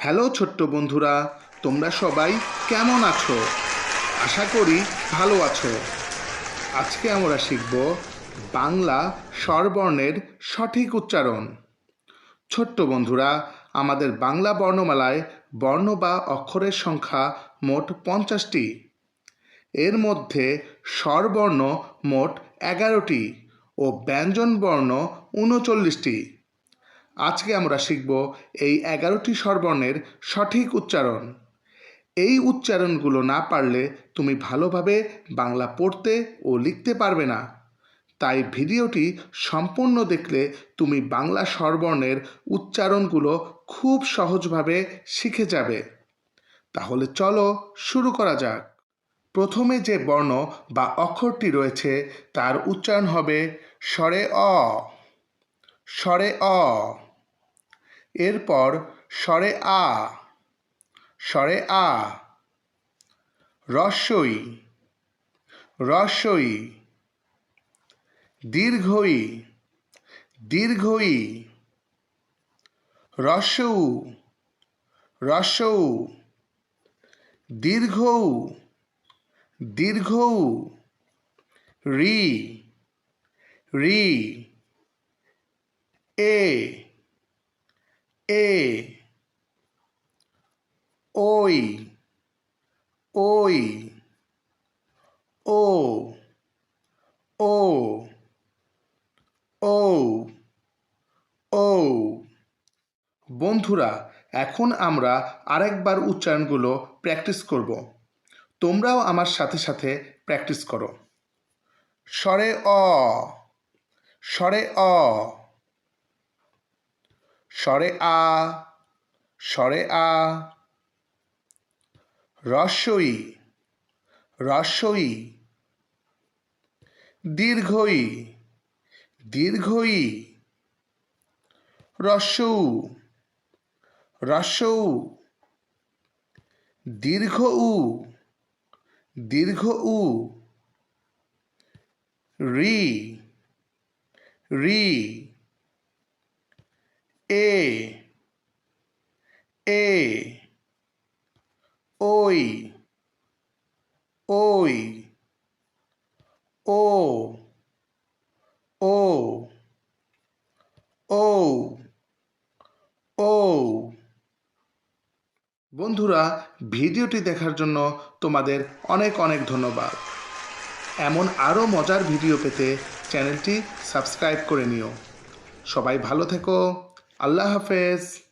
Hello ছোট্ট বন্ধুরা, তোমরা সবাই কেমন আছো? আশা করি ভালো আছো। আজকে আমরা শিখব বাংলা স্বরবর্ণের সঠিক উচ্চারণ। ছোট্ট বন্ধুরা, আমাদের বাংলা বর্ণমালায় বর্ণ বা অক্ষরের সংখ্যা মোট পঞ্চাশটি। এর মধ্যে স্বরবর্ণ মোট এগারোটি ও ব্যঞ্জনবর্ণ উনচল্লিশটি। আজকে আমরা শিখব এই এগারোটি স্বরবর্ণের সঠিক উচ্চারণ। এই উচ্চারণগুলো না পারলে তুমি ভালোভাবে বাংলা পড়তে ও লিখতে পারবে না। তাই ভিডিওটি সম্পূর্ণ দেখলে তুমি বাংলা স্বরবর্ণের উচ্চারণগুলো খুব সহজভাবে শিখে যাবে। তাহলে চলো শুরু করা যাক। প্রথমে যে বর্ণ বা অক্ষরটি রয়েছে তার উচ্চারণ হবে স্বরে অ। স্বরে অ। এরপর স্বরে আ স্বরে আ রস্যই রস্যই দীর্ঘই দীর্ঘই রস্যৌ রস্যৌ দীর্ঘৌ দীর্ঘৌ, রি রি, এ এ, ওই ওই, ও ও ও ও। বন্ধুরা, এখন আমরা আরেকবার উচ্চারণগুলো প্র্যাকটিস করব। তোমরাও আমার সাথে সাথে প্র্যাকটিস করো। স্বরে অ স্বরে অ। স্বরে আ স্বরে আ। রস্যই রস্যই দীর্ঘই দীর্ঘই। রস্যৌ রস্যৌ দীর্ঘ উ দীর্ঘ উ রি রি। এ এ, ওই ওই, ও ও ও ও। বন্ধুরা, ভিডিওটি দেখার জন্য তোমাদের অনেক অনেক ধন্যবাদ। এমন আরও মজার ভিডিও পেতে চ্যানেলটি সাবস্ক্রাইব করে নিও। সবাই ভালো থেকো। আল্লাহ হাফেজ।